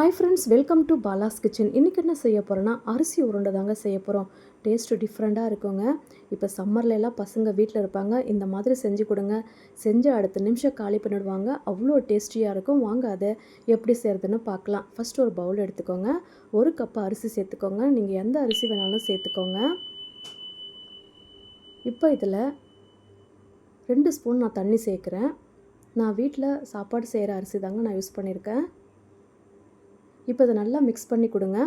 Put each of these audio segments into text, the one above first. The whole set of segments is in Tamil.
Hi friends welcome to Bala's kitchen இன்றைக்கி என்ன செய்ய போகிறோன்னா அரிசி உருண்டை தாங்க செய்ய போகிறோம் டேஸ்ட்டு டிஃப்ரெண்ட்டாக இருக்குங்க. இப்போ சம்மரில் எல்லாம் பசங்க வீட்டில் இருப்பாங்க. இந்த மாதிரி செஞ்சு கொடுங்க. செஞ்சு அடுத்த நிமிஷம் காலி பண்ணிடுவாங்க. அவ்வளோ டேஸ்டியாக இருக்கும். வாங்க அதை எப்படி செய்கிறதுன்னு பார்க்கலாம். ஃபஸ்ட் ஒரு பவுல் எடுத்துக்கோங்க. ஒரு கப் அரிசி சேர்த்துக்கோங்க. நீங்கள் எந்த அரிசி வேணாலும் சேர்த்துக்கோங்க. இப்போ இதில் ரெண்டு ஸ்பூன் நான் தண்ணி சேர்க்குறேன். நான் வீட்டில் சாப்பாடு செய்கிற அரிசி தாங்க நான் யூஸ் பண்ணியிருக்கேன். இப்போ இதை நல்லா மிக்ஸ் பண்ணி கொடுங்க.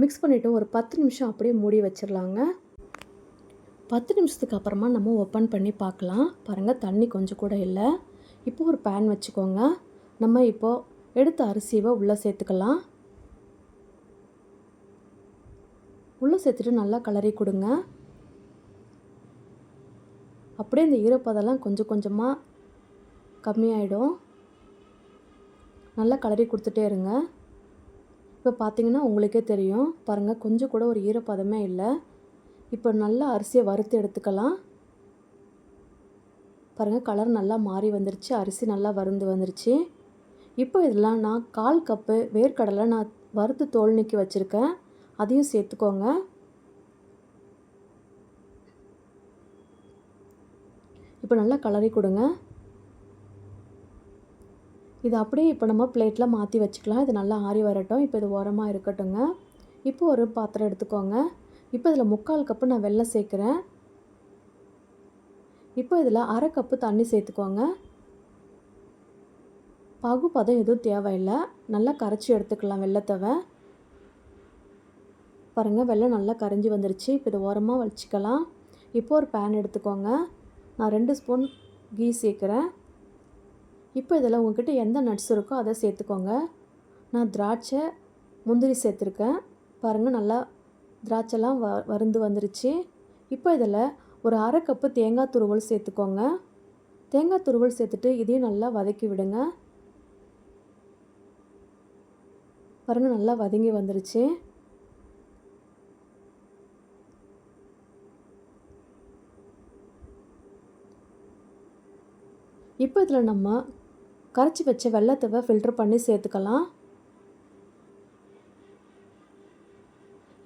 மிக்ஸ் பண்ணிவிட்டு ஒரு பத்து நிமிஷம் அப்படியே மூடி வச்சிடலாங்க. பத்து நிமிஷத்துக்கு அப்புறமா நம்ம ஓப்பன் பண்ணி பார்க்கலாம். பாருங்கள் தண்ணி கொஞ்சம் கூட இல்லை. இப்போ ஒரு பேன் வச்சுக்கோங்க. நம்ம இப்போது எடுத்த அரிசியை உள்ளே சேர்த்துக்கலாம். உள்ளே சேர்த்துட்டு நல்லா கலரி கொடுங்க. அப்படியே இந்த ஈரப்பதெல்லாம் கொஞ்சம் கொஞ்சமாக கம்மியாயிடும். நல்லா கலரி கொடுத்துட்டே இருங்க. இப்போ பார்த்தீங்கன்னா உங்களுக்கே தெரியும். பாருங்கள் கொஞ்சம் கூட ஒரு ஈரப்பதமே இல்லை. இப்போ நல்லா அரிசியை வறுத்து எடுத்துக்கலாம். பாருங்கள் கலர் நல்லா மாறி வந்துருச்சு. அரிசி நல்லா வருந்து வந்துருச்சு. இப்போ இதெல்லாம் நான் கால் கப்பு வேர்க்கடலை நான் வறுத்து தோல் நீக்கி வச்சுருக்கேன். அதையும் சேர்த்துக்கோங்க. இப்போ நல்லா கலரி கொடுங்க. இது அப்படியே இப்போ நம்ம பிளேட்டில் மாற்றி வச்சுக்கலாம். இது நல்லா ஆறி வரட்டும். இப்போ இது ஓரமாக இருக்கட்டுங்க. இப்போ ஒரு பாத்திரம் எடுத்துக்கோங்க. இப்போ இதில் முக்கால் கப்பு நான் வெள்ளம் சேர்க்குறேன். இப்போ இதில் அரை கப்பு தண்ணி சேர்த்துக்கோங்க. பகுப்பதம் எதுவும் தேவையில்லை. நல்லா கரைச்சி எடுத்துக்கலாம் வெள்ளத்தவை பாருங்கள் வெள்ளம் நல்லா கரைஞ்சி வந்துருச்சு. இப்போ இதை ஓரமாக வச்சுக்கலாம். இப்போ ஒரு பேன் எடுத்துக்கோங்க. நான் ரெண்டு ஸ்பூன் கீ சேர்க்குறேன். இப்போ இதில் உங்ககிட்ட எந்த நட்ஸ் இருக்கோ அதை சேர்த்துக்கோங்க. நான் திராட்சை முந்திரி சேர்த்துருக்கேன். பாருங்கள் நல்லா திராட்சைலாம் வ வருந்து வந்துருச்சு. இப்போ இதில் ஒரு அரை கப்பு தேங்காய் துருவல் சேர்த்துக்கோங்க. தேங்காய் துருவல் சேர்த்துட்டு இதையும் நல்லா வதக்கி விடுங்க. பாருங்கள் நல்லா வதங்கி வந்துருச்சு. இப்போ இதில் நம்ம கரைச்சி வச்ச வெள்ளத்தவை ஃபில்டர் பண்ணி சேர்த்துக்கலாம்.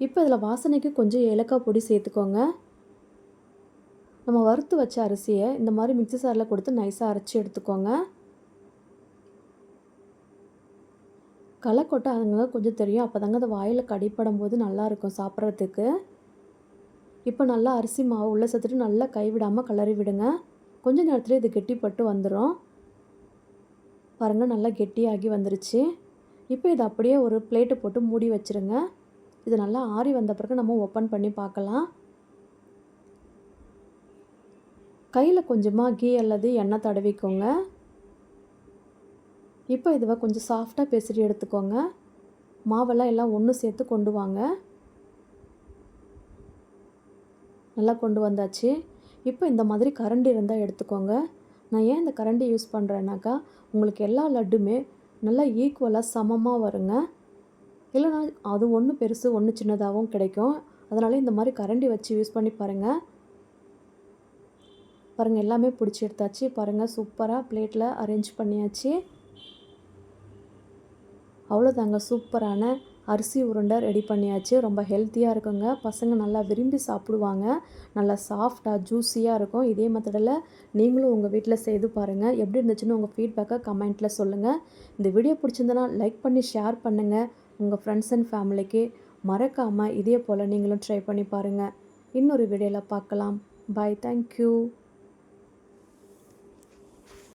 இப்போ இதில் வாசனைக்கு கொஞ்சம் ஏலக்காய் பொடி சேர்த்துக்கோங்க. நம்ம வறுத்து வச்ச அரிசியை இந்த மாதிரி மிக்சி சாரில் கொடுத்து நைஸாக அரைச்சி எடுத்துக்கோங்க. களைக்கொட்டை அதுங்க கொஞ்சம் தெரியும். அப்போ தாங்க அது வாயில் கடிப்படும் போது நல்லாயிருக்கும் சாப்பிட்றதுக்கு. இப்போ நல்லா அரிசி மாவு உள்ளே சேர்த்துட்டு நல்லா கைவிடாமல் கிளறி விடுங்க கொஞ்ச நேரத்தில் இது கெட்டிப்பட்டு வந்துடும் பாருங்கள் நல்லா கெட்டியாகி வந்துருச்சு. இப்போ இதை அப்படியே ஒரு பிளேட்டு போட்டு மூடி வச்சுருங்க. இது நல்லா ஆறி வந்த பிறகு நம்ம ஓப்பன் பண்ணி பார்க்கலாம். கையில் கொஞ்சமாக கீ அல்லது எண்ணெய் தடவிக்கோங்க. இப்போ இதுவை கொஞ்சம் சாஃப்டாக பேசிட்டு எடுத்துக்கோங்க. மாவெல்லாம் எல்லாம் ஒன்று சேர்த்து கொண்டு வாங்க. நல்லா கொண்டு வந்தாச்சு. இப்போ இந்த மாதிரி கரண்டி இருந்தால் எடுத்துக்கோங்க. நான் ஏன் இந்த கரண்டி யூஸ் பண்ணுறேன்னாக்கா உங்களுக்கு எல்லா லட்டுமே நல்லா ஈக்குவலாக சமமாக வருங்க. இல்லைனா அது ஒன்று பெருசு ஒன்று சின்னதாகவும் கிடைக்கும். அதனால் இந்த மாதிரி கரண்டி வச்சு யூஸ் பண்ணி பாருங்கள் பாருங்கள் எல்லாமே பிடிச்சி எடுத்தாச்சு. பாருங்கள் சூப்பராக பிளேட்டில் அரேஞ்ச் பண்ணியாச்சு. அவ்வளோதாங்க சூப்பரான அரிசி உருண்டை ரெடி பண்ணியாச்சு. ரொம்ப ஹெல்த்தியாக இருக்குங்க. பசங்க நல்லா விரும்பி சாப்பிடுவாங்க. நல்லா சாஃப்டாக ஜூஸியாக இருக்கும். இதே மெத்தடில் நீங்களும் உங்கள் வீட்டில் செய்து பாருங்கள் எப்படி இருந்துச்சுன்னு உங்கள் ஃபீட்பேக்கை கமெண்ட்டில் சொல்லுங்கள் இந்த வீடியோ பிடிச்சிருந்தனா லைக் பண்ணி ஷேர் பண்ணுங்கள் உங்கள் ஃப்ரெண்ட்ஸ் அண்ட் ஃபேமிலிக்கு மறக்காமல் இதே போல் நீங்களும் ட்ரை பண்ணி பாருங்கள் இன்னொரு வீடியோவில் பார்க்கலாம். Bye thank you